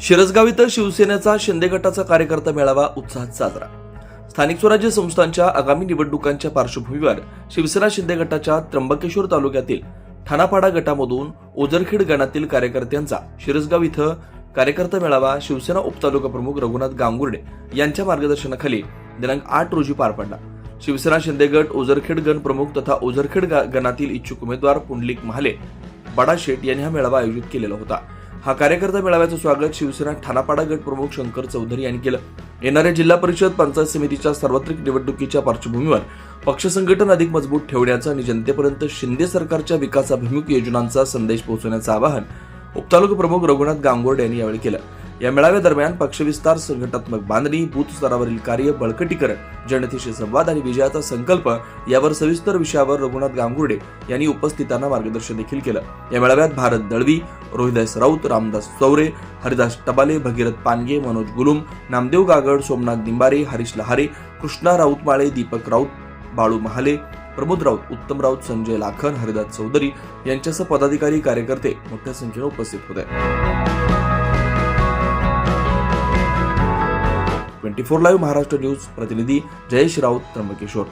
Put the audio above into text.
शिरसगाव इथं शिवसेनेचा शिंदे गटाचा कार्यकर्ता मेळावा उत्साहात साजरा. स्थानिक स्वराज्य संस्थांच्या आगामी निवडणुकांच्या पार्श्वभूमीवर शिवसेना शिंदे गटाच्या त्र्यंबकेश्वर तालुक्यातील ठाणापाडा गटामधून ओझरखेड गणातील कार्यकर्त्यांचा शिरसगाव इथं कार्यकर्ता मेळावा शिवसेना उपतालुका प्रमुख रघुनाथ गांगुर्डे यांच्या मार्गदर्शनाखाली दिनांक आठ रोजी पार पडला. शिवसेना शिंदे गट ओझरखेड गण प्रमुख तथा ओझरखेड गणातील इच्छुक उमेदवार पुंडलिक महाले बडाशेट यांनी हा मेळावा आयोजित केलेला होता. हा कार्यकर्ता मेळाव्याचं स्वागत शिवसेना ठाणापाडा गट प्रमुख शंकर चौधरी यांनी केलं. येणाऱ्या जिल्हा परिषद पंचायत समितीच्या सार्वत्रिक निवडणुकीच्या पार्श्वभूमीवर पक्ष संघटन अधिक मजबूत ठेवण्याचा आणि जनतेपर्यंत शिंदे सरकारच्या विकासाभिमुख योजनांचा संदेश पोहोचवण्याचं आवाहन उपतालुका प्रमुख रघुनाथ गांगोर्डे यांनी यावेळी केलं. या मेळाव्यादरम्यान पक्षविस्तार संघटनात्मक बांधणी बूथ स्तरावरील कार्य बळकटीकरण जनतेशी संवाद आणि विजयाचा संकल्प यावर सविस्तर विषयावर रघुनाथ गांगुर्डे यांनी उपस्थितांना मार्गदर्शन देखील केलं. या मेळाव्यात भारत दळवी रोहिदास राऊत रामदास चौरे हरिदास टबाले भगीरथ पानगे मनोज गुलुम नामदेव गागड सोमनाथ निंबारे हरीश लहारे कृष्णा राऊतमाळे दीपक राऊत बाळू महाले प्रमोद राऊत उत्तम राऊत संजय लाखन हरिदास चौधरी यांच्यासह पदाधिकारी कार्यकर्ते मोठ्या संख्येने उपस्थित होते. Twenty four live Maharashtra news प्रतिनिधी जयेश राऊत त्र्यंबकेश्वर.